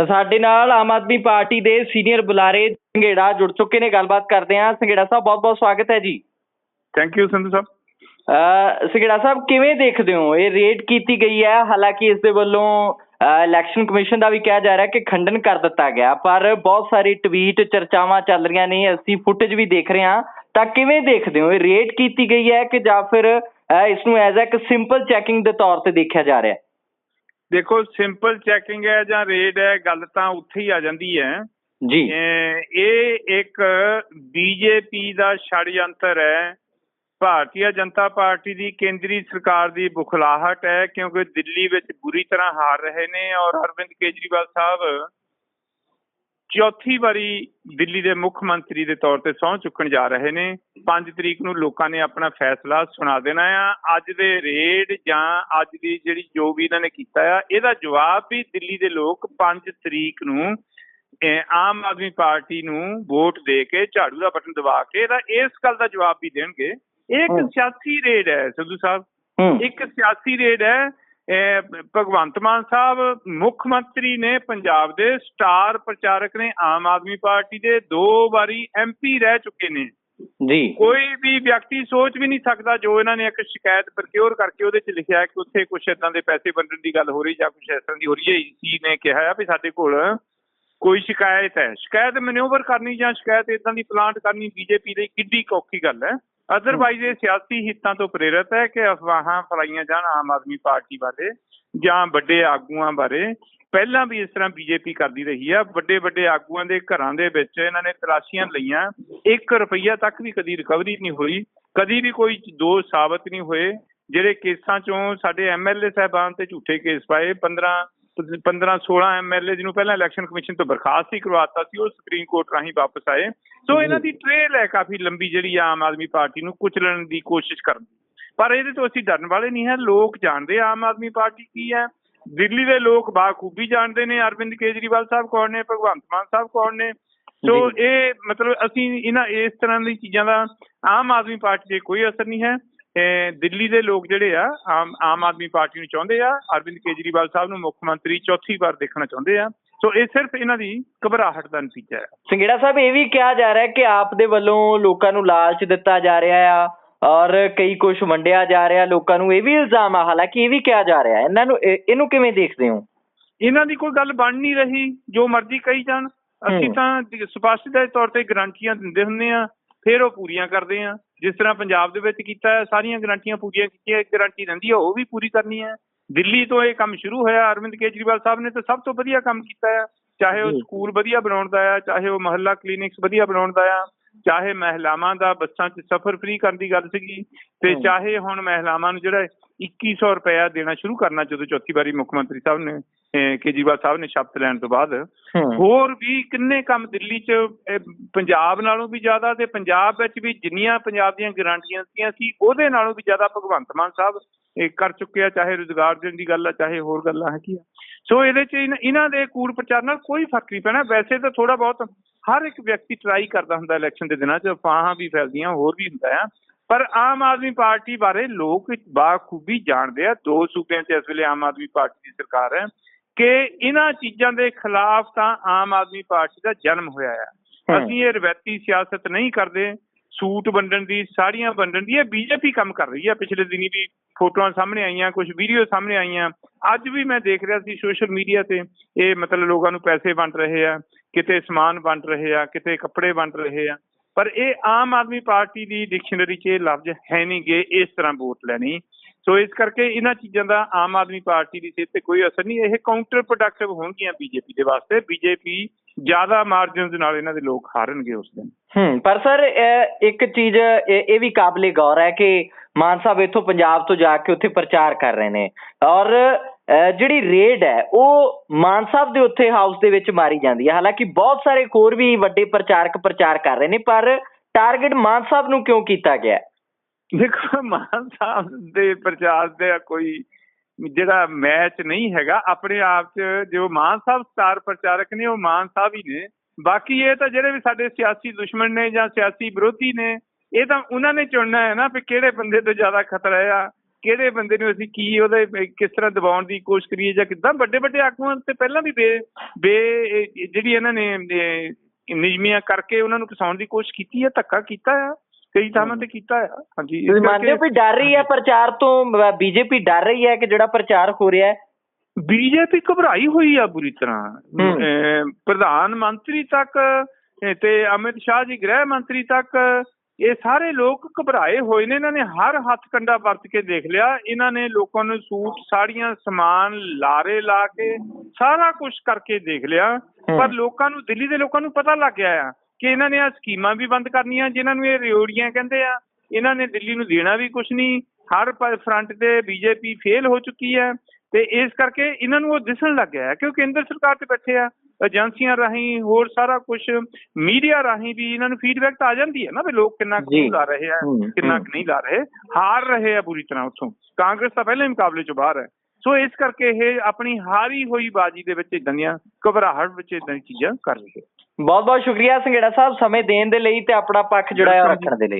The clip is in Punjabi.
ਤਾਂ ਸਾਡੇ ਨਾਲ ਆਮ ਆਦਮੀ ਪਾਰਟੀ ਦੇ ਸੀਨੀਅਰ ਬੁਲਾਰੇ ਸੰਘੇੜਾ ਜੁੜ ਚੁੱਕੇ ਨੇ ਗੱਲਬਾਤ ਕਰਦੇ ਹਾਂ। ਸੰਘੇੜਾ ਸਾਹਿਬ ਬਹੁਤ ਬਹੁਤ ਸਵਾਗਤ ਹੈ ਜੀ। Thank you Sandhu Sahib. Sanghera Sahib ਕਿਵੇਂ ਦੇਖਦੇ ਹੋ? ਇਹ ਰੇਡ ਕੀਤੀ ਗਈ ਹੈ। ਹਾਲਾਂਕਿ ਇਸ ਦੇ ਵੱਲੋਂ ਇਲੈਕਸ਼ਨ ਕਮਿਸ਼ਨ ਦਾ ਵੀ ਕਿਹਾ ਜਾ ਰਿਹਾ ਕਿ ਖੰਡਨ ਕਰ ਦਿੱਤਾ ਗਿਆ। ਪਰ ਬਹੁਤ ਸਾਰੀ ਟਵੀਟ ਚਰਚਾਵਾਂ ਚੱਲ ਰਹੀਆਂ ਨੇ। ਅਸੀਂ ਫੁਟੇਜ ਵੀ ਦੇਖ ਰਹੇ ਹਾਂ। ਤਾਂ ਕਿਵੇਂ ਦੇਖਦੇ ਹੋ? ਇਹ ਰੇਡ ਕੀਤੀ ਗਈ ਹੈ ਕਿ ਜਾਂ ਫਿਰ ਇਸ ਨੂੰ ਐਜ਼ ਇੱਕ ਸਿੰਪਲ ਚੈਕਿੰਗ ਦੇ ਤੌਰ ਤੇ ਦੇਖਿਆ ਜਾ ਰਿਹਾ ਹੈ? ਦੇਖੋ ਸਿੰਪਲ ਚੈਕਿੰਗ ਹੈ ਜਾਂ ਰੇਡ ਹੈ ਗੱਲ ਤਾਂ ਉੱਥੇ ਹੀ ਆ ਜਾਂਦੀ ਹੈ। ਜੀ। ਇਹ ਇੱਕ ਬੀਜੇਪੀ ਦਾ ਛੜਯੰਤਰ ਹੈ। ਭਾਰਤੀ ਜਨਤਾ ਪਾਰਟੀ ਦੀ ਕੇਂਦਰੀ ਸਰਕਾਰ ਦੀ ਬੁਖਲਾਹਟ ਹੈ ਕਿਉਂਕਿ ਦਿੱਲੀ ਵਿੱਚ ਬੁਰੀ ਤਰ੍ਹਾਂ ਹਾਰ ਰਹੇ ਨੇ ਔਰ ਅਰਵਿੰਦ ਕੇਜਰੀਵਾਲ ਸਾਹਿਬ ਚੌਥੀ ਵਾਰੀ ਦਿੱਲੀ ਦੇ ਮੁੱਖ ਮੰਤਰੀ ਦੇ ਤੌਰ ਤੇ ਸਹੁੰ ਚੁੱਕਣ ਜਾ ਰਹੇ ਨੇ। 5 ਤਰੀਕ ਨੂੰ ਲੋਕਾਂ ਨੇ ਆਪਣਾ ਫੈਸਲਾ ਸੁਣਾ ਦੇਣਾ ਆ। ਅੱਜ ਦੇ ਰੇਡ ਜਾਂ ਅੱਜ ਦੀ ਜਿਹੜੀ ਜੋ ਵੀ ਇਹਨਾਂ ਨੇ ਕੀਤਾ ਆ ਇਹਦਾ ਜਵਾਬ ਵੀ ਦਿੱਲੀ ਦੇ ਲੋਕ 5 ਤਰੀਕ ਨੂੰ ਆਮ ਆਦਮੀ ਪਾਰਟੀ ਨੂੰ ਵੋਟ ਦੇ ਕੇ ਝਾੜੂ ਦਾ ਬਟਨ ਦਬਾ ਕੇ ਇਹਦਾ ਇਸ ਗੱਲ ਦਾ ਜਵਾਬ ਵੀ ਦੇਣਗੇ। ਇਹ ਇੱਕ। ਸਿਆਸੀ ਰੇਡ ਹੈ ਸੰਧੂ ਸਾਹਿਬ। ਇੱਕ ਸਿਆਸੀ ਰੇਡ ਹੈ ਭਗਵੰਤ ਮਾਨ ਸਾਹਿਬ ਮੁੱਖ ਮੰਤਰੀ ਨੇ ਪੰਜਾਬ ਦੇ ਸਟਾਰ ਪ੍ਰਚਾਰਕ ਨੇ ਆਮ ਆਦਮੀ ਪਾਰਟੀ ਦੇ ਦੋ ਵਾਰੀ ਐਮਪੀ ਰਹਿ ਚੁੱਕੇ ਨੇ। ਜੀ। ਕੋਈ ਵੀ ਵਿਅਕਤੀ ਸੋਚ ਵੀ ਨਹੀਂ ਸਕਦਾ ਜੋ ਇਹਨਾਂ ਨੇ ਇੱਕ ਸ਼ਿਕਾਇਤ ਪ੍ਰਕਿਉਰ ਕਰਕੇ ਉਹਦੇ 'ਚ ਲਿਖਿਆ ਕਿ ਉੱਥੇ ਕੁਝ ਇਦਾਂ ਦੇ ਪੈਸੇ ਵੰਡਣ ਦੀ ਗੱਲ ਹੋ ਰਹੀ ਜਾਂ ਕੁਝ ਇਸ ਤਰ੍ਹਾਂ ਦੀ ਹੋ ਰਹੀ ਹੈ। ਈਸੀ ਨੇ ਕਿਹਾ ਹੈ ਵੀ ਸਾਡੇ ਕੋਲ ਕੋਈ ਸ਼ਿਕਾਇਤ ਹੈ। ਸ਼ਿਕਾਇਤ ਮੈਨੂਵਰ ਕਰਨੀ ਜਾਂ ਸ਼ਿਕਾਇਤ ਇਦਾਂ ਦੀ ਪਲਾਂਟ ਕਰਨੀ ਬੀਜੇਪੀ ਲਈ ਕਿੱਡੀ ਕੁ ਔਖੀ ਗੱਲ ਹੈ। ਅਦਰਵਾਈਜ਼ ਇਹ ਸਿਆਸੀ ਹਿੱਤਾਂ ਤੋਂ ਪ੍ਰੇਰਿਤ ਹੈ ਕਿ ਅਫਵਾਹਾਂ ਫਲਾਈਆਂ ਜਾਣ ਆਮ ਆਦਮੀ ਪਾਰਟੀ ਬਾਰੇ ਜਾਂ ਵੱਡੇ ਆਗੂਆਂ ਬਾਰੇ। ਪਹਿਲਾਂ ਵੀ ਇਸ ਤਰ੍ਹਾਂ ਬੀਜੇਪੀ ਕਰਦੀ ਰਹੀ ਆ। ਵੱਡੇ ਵੱਡੇ ਆਗੂਆਂ ਦੇ ਘਰਾਂ ਦੇ ਵਿੱਚ ਇਹਨਾਂ ਨੇ ਤਲਾਸ਼ੀਆਂ ਲਈਆਂ। 1 ਰੁਪਈਆ ਤੱਕ ਵੀ ਕਦੀ ਰਿਕਵਰੀ ਨਹੀਂ ਹੋਈ। ਕਦੀ ਵੀ ਕੋਈ ਦੋਸ਼ ਸਾਬਤ ਨਹੀਂ ਹੋਏ। ਜਿਹੜੇ ਕੇਸਾਂ ਚੋਂ ਸਾਡੇ ਐਮਐਲਏ ਸਾਹਿਬਾਨ ਤੇ ਝੂਠੇ ਕੇਸ ਪਾਏ 15 15 16 ਐਮਐਲਏ ਜਿਹਨੂੰ ਪਹਿਲਾਂ ਇਲੈਕਸ਼ਨ ਕਮਿਸ਼ਨ ਤੋਂ ਬਰਖਾਸਤ ਹੀ ਕਰਵਾਤਾ ਸੀ ਉਹ ਸੁਪਰੀਮ ਕੋਰਟ ਰਾਹੀਂ ਵਾਪਸ ਆਏ। ਸੋ ਇਹਨਾਂ ਦੀ ਟ੍ਰੇਲ ਹੈ ਕਾਫੀ ਲੰਬੀ ਜਿਹੜੀ ਆਮ ਆਦਮੀ ਪਾਰਟੀ ਨੂੰ ਕੁਚਲਣ ਦੀ ਕੋਸ਼ਿਸ਼ ਕਰਨ ਦੀ। ਪਰ ਇਹਦੇ ਤੋਂ ਅਸੀਂ ਡਰਨ ਵਾਲੇ ਨਹੀਂ ਹੈ ਲੋਕ ਜਾਣਦੇ ਆਮ ਆਦਮੀ ਪਾਰਟੀ ਕੀ ਹੈ। ਦਿੱਲੀ ਦੇ ਲੋਕ ਬਾਖੂਬੀ ਜਾਣਦੇ ਨੇ ਅਰਵਿੰਦ ਕੇਜਰੀਵਾਲ ਸਾਹਿਬ ਕੌਣ ਨੇ ਭਗਵੰਤ ਮਾਨ ਸਾਹਿਬ ਕੌਣ ਨੇ। ਸੋ। ਇਹ ਮਤਲਬ ਅਸੀਂ ਇਹਨਾਂ ਇਸ ਤਰ੍ਹਾਂ ਦੀ ਚੀਜ਼ਾਂ ਦਾ ਆਮ ਆਦਮੀ ਪਾਰਟੀ ਤੇ ਕੋਈ ਅਸਰ ਨਹੀਂ ਹੈ। ਦਿੱਲੀ ਦੇ ਲੋਕ ਜਿਹੜੇ ਆ ਆਮ ਆਮ ਆਦਮੀ ਪਾਰਟੀ ਨੂੰ ਚਾਹੁੰਦੇ ਆ ਅਰਵਿੰਦ ਕੇਜਰੀਵਾਲ ਸਾਹਿਬ ਨੂੰ ਮੁੱਖ ਮੰਤਰੀ ਚੌਥੀ ਵਾਰ ਦੇਖਣਾ ਚਾਹੁੰਦੇ ਆ। ਸੋ ਇਹ ਸਿਰਫ ਇਹਨਾਂ ਦੀ ਘਬਰਾਹਟ ਦਾ ਨਤੀਜਾ ਹੈ। ਸੰਗੇੜਾ ਸਾਹਿਬ ਇਹ ਵੀ ਕਿਹਾ ਜਾ ਰਿਹਾ ਹੈ ਕਿ ਆਪ ਦੇ ਵੱਲੋਂ ਲੋਕਾਂ ਨੂੰ ਲਾਲਚ ਦਿੱਤਾ ਜਾ ਰਿਹਾ ਆ ਔਰ ਕਈ ਕੁਝ ਵੰਡਿਆ ਜਾ ਰਿਹਾ ਲੋਕਾਂ ਨੂੰ ਇਹ ਵੀ ਇਲਜ਼ਾਮ ਆ। ਹਾਲਾਂਕਿ ਇਹ ਵੀ ਕਿਹਾ ਜਾ ਰਿਹਾ ਇਹਨਾਂ ਨੂੰ ਇਹ- ਇਹਨੂੰ ਕਿਵੇਂ ਦੇਖਦੇ ਹੋ? ਇਹਨਾਂ ਦੀ ਕੋਈ ਗੱਲ ਬਣ ਨਹੀਂ ਰਹੀ। ਜੋ ਮਰਜ਼ੀ ਕਹੀ ਜਾਣ। ਅਸੀਂ। ਤਾਂ ਸਪਸ਼ਟ ਦੇ ਤੌਰ ਤੇ ਗਰੰਟੀਆਂ ਦਿੰਦੇ ਹੁੰਦੇ ਆ ਫਿਰ ਉਹ ਪੂਰੀਆਂ ਕਰਦੇ ਆ। ਜਿਸ ਤਰ੍ਹਾਂ ਪੰਜਾਬ ਦੇ ਵਿੱਚ ਕੀਤਾ ਹੈ ਸਾਰੀਆਂ ਗਰੰਟੀਆਂ ਪੂਰੀਆਂ ਕੀਤੀਆਂ ਇੱਕ ਗਰੰਟੀ ਰਹਿੰਦੀ ਆ ਉਹ ਵੀ ਪੂਰੀ ਕਰਨੀ ਹੈ ਦਿੱਲੀ ਤੋਂ ਇਹ ਕੰਮ ਸ਼ੁਰੂ ਹੋਇਆ ਅਰਵਿੰਦ ਕੇਜਰੀਵਾਲ ਸਾਹਿਬ ਨੇ ਤਾਂ ਸਭ ਤੋਂ ਵਧੀਆ ਕੰਮ ਕੀਤਾ ਹੈ ਚਾਹੇ ਉਹ। ਸਕੂਲ ਵਧੀਆ ਬਣਾਉਣ ਦਾ ਆ ਚਾਹੇ ਉਹ ਮਹੱਲਾ ਕਲੀਨਿਕਸ ਵਧੀਆ ਬਣਾਉਣ ਦਾ ਆ ਚਾਹੇ ਮਹਿਲਾਵਾਂ ਦਾ ਬੱਸਾਂ 'ਚ ਸਫ਼ਰ ਫ੍ਰੀ ਕਰਨ ਦੀ ਗੱਲ ਸੀਗੀ ਤੇ ਹੂੰ। ਚਾਹੇ ਹੁਣ ਮਹਿਲਾਵਾਂ ਨੂੰ ਜਿਹੜਾ 2100 ਰੁਪਇਆ ਦੇਣਾ ਸ਼ੁਰੂ ਕਰਨਾ ਜਦੋਂ ਚੌਥੀ ਵਾਰੀ ਮੁੱਖ ਮੰਤਰੀ ਸਾਹਿਬ ਨੇ ਅਹ ਕੇਜਰੀਵਾਲ ਸਾਹਿਬ ਨੇ ਸ਼ਪਥ ਲੈਣ ਤੋਂ ਬਾਅਦ। ਹੋਰ ਵੀ ਕਿੰਨੇ ਕੰਮ ਦਿੱਲੀ 'ਚ ਪੰਜਾਬ ਨਾਲੋਂ ਵੀ ਜ਼ਿਆਦਾ ਤੇ ਪੰਜਾਬ ਵਿੱਚ ਵੀ ਜਿੰਨੀਆਂ ਪੰਜਾਬ ਦੀਆਂ ਗਰੰਟੀਆਂ ਸੀਗੀਆਂ ਸੀ ਉਹਦੇ ਨਾਲੋਂ ਵੀ ਜ਼ਿਆਦਾ ਭਗਵੰਤ ਮਾਨ ਸਾਹਿਬ ਇਹ ਕਰ ਚੁੱਕੇ ਆ ਚਾਹੇ ਰੁਜ਼ਗਾਰ ਦੇਣ ਦੀ ਗੱਲ ਆ ਚਾਹੇ ਹੋਰ ਗੱਲਾਂ ਹੈਗੀਆਂ। ਸੋ ਇਹਦੇ 'ਚ ਇਹਨਾਂ ਦੇ ਕੂੜ ਪ੍ਰਚਾਰ ਨਾਲ ਕੋਈ ਫ਼ਰਕ ਨਹੀਂ ਪੈਣਾ। ਵੈਸੇ ਤਾਂ ਥੋੜਾ ਬਹੁਤ ਹਰ ਇੱਕ ਵਿਅਕਤੀ ਟਰਾਈ ਕਰਦਾ ਹੁੰਦਾ ਇਲੈਕਸ਼ਨ ਦੇ ਦਿਨਾਂ 'ਚ ਅਫਵਾਹਾਂ ਵੀ ਫੈਲਦੀਆਂ ਹੋਰ ਵੀ ਹੁੰਦਾ ਆ। ਪਰ ਆਮ ਆਦਮੀ ਪਾਰਟੀ ਬਾਰੇ ਲੋਕ ਬਾਖੂਬੀ ਜਾਣਦੇ ਆ। ਦੋ ਸੂਬਿਆਂ 'ਚ ਇਸ ਵੇਲੇ ਆਮ ਆਦਮੀ ਪਾਰਟੀ ਦੀ ਸਰਕਾਰ ਹੈ। ਕਿ ਇਹਨਾਂ ਚੀਜ਼ਾਂ ਦੇ ਖਿਲਾਫ ਤਾਂ ਆਮ ਆਦਮੀ ਪਾਰਟੀ ਦਾ ਜਨਮ ਹੋਇਆ ਹੈ ਹੂੰ। ਅਸੀਂ ਇਹ ਰਵਾਇਤੀ ਸਿਆਸਤ ਨਹੀਂ ਕਰਦੇ। ਸੂਟ ਵੰਡਣ ਦੀ ਸਾੜੀਆਂ ਵੰਡਣ ਦੀ ਇਹ ਬੀਜੇਪੀ ਕੰਮ ਕਰ ਰਹੀ ਹੈ ਪਿਛਲੇ ਦਿਨੀ ਵੀ ਫੋਟੋਆਂ ਸਾਹਮਣੇ ਆਈਆਂ ਕੁਝ ਵੀਡੀਓ ਸਾਹਮਣੇ ਆਈਆਂ। ਅੱਜ ਵੀ ਮੈਂ ਦੇਖ ਰਿਹਾ ਸੀ ਸੋਸ਼ਲ ਮੀਡੀਆ ਤੇ ਇਹ ਮਤਲਬ ਲੋਕਾਂ ਨੂੰ ਪੈਸੇ ਵੰਡ ਰਹੇ ਆ ਕਿਤੇ ਸਮਾਨ ਵੰਡ ਰਹੇ ਆ ਕਿਤੇ ਕੱਪੜੇ ਵੰਡ ਰਹੇ ਆ। ਪਰ ਇਹ ਆਮ ਆਦਮੀ ਪਾਰਟੀ ਦੀ ਡਿਕਸ਼ਨਰੀ 'ਚ ਇਹ ਲਫ਼ਜ਼ ਹੈ ਨਹੀਂ ਗੇ ਇਸ ਤਰ੍ਹਾਂ ਵੋਟ ਲੈਣੀ। ਸੋ ਇਸ ਕਰਕੇ ਇਹਨਾਂ ਚੀਜ਼ਾਂ ਦਾ ਆਮ ਆਦਮੀ ਪਾਰਟੀ ਦੀ ਸਿਹਤ ਤੇ ਕੋਈ ਅਸਰ ਨਹੀਂ। ਇਹ ਕਾਊਂਟਰ ਪ੍ਰੋਡਕਟਿਵ ਹੋਣਗੀਆਂ ਬੀਜੇਪੀ ਦੇ ਵਾਸਤੇ। ਬੀਜੇਪੀ ਜ਼ਿਆਦਾ ਮਾਰਜਨਸ ਨਾਲ ਇਹਨਾਂ ਦੇ ਲੋਕ ਹਾਰਨਗੇ ਉਸ ਦਿਨ। ਹੂੰ, ਪਰ ਸਰ, ਇਹ ਇੱਕ ਚੀਜ਼, ਇਹ ਵੀ ਕਾਬਲੇ ਗੌਰ ਹੈ ਕਿ ਮਾਨ ਸਾਹਿਬ ਇੱਥੋਂ ਪੰਜਾਬ ਤੋਂ ਜਾ ਕੇ ਉੱਥੇ ਪ੍ਰਚਾਰ ਕਰ ਰਹੇ ਨੇ। ਔਰ ਜਿਹੜੀ ਰੇਡ ਹੈ, ਉਹ ਮਾਨ ਸਾਹਿਬ ਦੇ ਉੱਥੇ ਹਾਊਸ ਦੇ ਵਿੱਚ ਮਾਰੀ ਜਾਂਦੀ ਹੈ। ਹਾਲਾਂਕਿ ਬਹੁਤ ਸਾਰੇ ਹੋਰ ਵੀ ਵੱਡੇ ਪ੍ਰਚਾਰਕ ਪ੍ਰਚਾਰ ਕਰ ਰਹੇ ਨੇ, ਪਰ ਟਾਰਗੇਟ ਮਾਨ ਸਾਹਿਬ ਨੂੰ ਕਿਉਂ ਕੀਤਾ ਗਿਆ? ਹੈ? ਦੇਖੋ, ਮਾਨ ਸਾਹਿਬ ਦੇ ਪ੍ਰਚਾਰ ਦੇ ਕੋਈ, ਜਿਹੜਾ ਮੈਚ ਨਹੀਂ ਹੈਗਾ, ਆਪਣੇ ਆਪ 'ਚ ਜੋ ਮਾਨ ਸਾਹਿਬ ਸਟਾਰ ਪ੍ਰਚਾਰਕ ਨੇ, ਉਹ ਮਾਨ ਸਾਹਿਬ ਹੀ ਨੇ। ਬਾਕੀ ਇਹ ਤਾਂ ਜਿਹੜੇ ਵੀ ਸਾਡੇ ਸਿਆਸੀ ਦੁਸ਼ਮਣ ਨੇ ਜਾਂ ਸਿਆਸੀ ਵਿਰੋਧੀ ਨੇ, ਇਹ ਤਾਂ ਉਹਨਾਂ ਨੇ ਚੁਣਨਾ ਹੈ ਨਾ ਵੀ ਕਿਹੜੇ ਬੰਦੇ ਤੋਂ ਜ਼ਿਆਦਾ ਖਤਰਾ ਆ, ਕਿਹੜੇ ਬੰਦੇ ਨੂੰ ਅਸੀਂ ਕੀ ਉਹਦੇ, ਕਿਸ ਤਰ੍ਹਾਂ ਦਬਾਉਣ ਦੀ ਕੋਸ਼ਿਸ਼ ਕਰੀਏ ਜਾਂ ਕਿੱਦਾਂ ਵੱਡੇ ਵੱਡੇ ਆਗੂਆਂ ਤੇ ਪਹਿਲਾਂ ਵੀ ਬੇ ਬੇ, ਜਿਹੜੀ ਇਹਨਾਂ ਨੇ ਨਿਯਮੀਆਂ ਕਰਕੇ ਉਹਨਾਂ ਨੂੰ ਫਸਾਉਣ ਦੀ ਕੋਸ਼ਿਸ਼ ਕੀਤੀ ਹੈ, ਧੱਕਾ ਕੀਤਾ ਆ। ਕਈ ਥਾਵਾਂ ਤੇ ਕੀਤਾ ਆ। ਹਾਂਜੀ ਤੁਸੀਂ ਮੰਨਦੇ ਹੋ ਵੀ ਡਰ ਰਹੀ ਹੈ ਪ੍ਰਚਾਰ ਤੋਂ ਬੀਜੇਪੀ ਡਰ ਰਹੀ ਹੈ ਕਿ ਜਿਹੜਾ ਪ੍ਰਚਾਰ ਹੋ ਰਿਹਾ ਹੈ? ਬੀਜੇਪੀ ਘਬਰਾਈ ਹੋਈ ਆ ਬੁਰੀ ਤਰ੍ਹਾਂ। ਹੂੰ। ਪ੍ਰਧਾਨ ਮੰਤਰੀ ਤੱਕ ਤੇ ਅਮਿਤ ਸ਼ਾਹ ਜੀ ਗ੍ਰਹਿ ਮੰਤਰੀ ਤੱਕ ਇਹ ਸਾਰੇ ਲੋਕ ਘਬਰਾਏ ਹੋਏ ਨੇ। ਇਹਨਾਂ ਨੇ ਹਰ ਹੱਥ ਕੰਡਾ ਵਰਤ ਕੇ ਦੇਖ ਲਿਆ। ਇਹਨਾਂ ਨੇ ਲੋਕਾਂ ਨੂੰ ਸੂਟ ਸਾੜੀਆਂ ਸਮਾਨ ਲਾਰੇ ਲਾ ਕੇ ਸਾਰਾ ਕੁਝ ਕਰਕੇ ਦੇਖ ਲਿਆ। ਪਰ ਲੋਕਾਂ ਨੂੰ ਦਿੱਲੀ ਦੇ ਲੋਕਾਂ ਨੂੰ ਪਤਾ ਲੱਗ ਗਿਆ ਆ ਕਿ ਇਹਨਾਂ ਨੇ ਆ ਸਕੀਮਾਂ ਵੀ ਬੰਦ ਕਰਨੀਆਂ ਜਿਨ੍ਹਾਂ ਨੂੰ ਇਹ ਰਿਓੜੀਆਂ ਕਹਿੰਦੇ ਆ ਇਹਨਾਂ ਨੇ ਦਿੱਲੀ ਨੂੰ ਦੇਣਾ ਵੀ ਕੁਝ ਨਹੀਂ ਹਰ ਫਰੰਟ ਤੇ ਬੀਜੇਪੀ ਫੇਲ ਹੋ ਚੁੱਕੀ ਹੈ ਤੇ ਇਸ ਕਰਕੇ ਇਹਨਾਂ ਨੂੰ ਉਹ ਦਿਸਣ ਲੱਗ ਗਿਆ ਹੈ ਕਿ ਉਹ ਕੇਂਦਰ ਸਰਕਾਰ ਤੇ ਬੈਠੇ ਆ ਏਜੰਸੀਆਂ ਰਾਹੀਂ ਹੋਰ ਸਾਰਾ ਕੁਝ ਮੀਡੀਆ ਰਾਹੀਂ ਵੀ ਇਹਨਾਂ ਨੂੰ ਫੀਡਬੈਕ ਤਾਂ ਆ ਜਾਂਦੀ ਹੈ ਨਾ ਵੀ ਲੋਕ ਕਿੰਨਾ ਕੁ। ਲਾ ਰਹੇ ਆ ਕਿੰਨਾ। ਕੁ ਨਹੀਂ ਲਾ ਰਹੇ ਹਾਰ ਰਹੇ ਆ ਪੂਰੀ ਤਰ੍ਹਾਂ ਉੱਥੋਂ ਕਾਂਗਰਸ ਤਾਂ ਪਹਿਲਾਂ ਮੁਕਾਬਲੇ ਚੋਂ ਬਾਹਰ ਹੈ ਸੋ ਇਸ ਕਰਕੇ ਇਹ ਆਪਣੀ ਹਾਰੀ ਹੋਈ ਬਾਜੀ ਦੇ ਵਿੱਚ ਇਦਾਂ ਦੀਆਂ ਘਬਰਾਹਟ ਵਿੱਚ ਇਦਾਂ ਚੀਜ਼ਾਂ ਕਰ ਰਹੀ ਹੈ ਬਹੁਤ ਬਹੁਤ ਸ਼ੁਕਰੀਆ ਸੰਘੇੜਾ ਸਾਹਿਬ ਸਮੇਂ ਦੇਣ ਦੇ ਲਈ ਤੇ ਆਪਣਾ ਪੱਖ ਜਿਹੜਾ ਹੈ ਉਹ। ਰੱਖਣ ਦੇ ਲਈ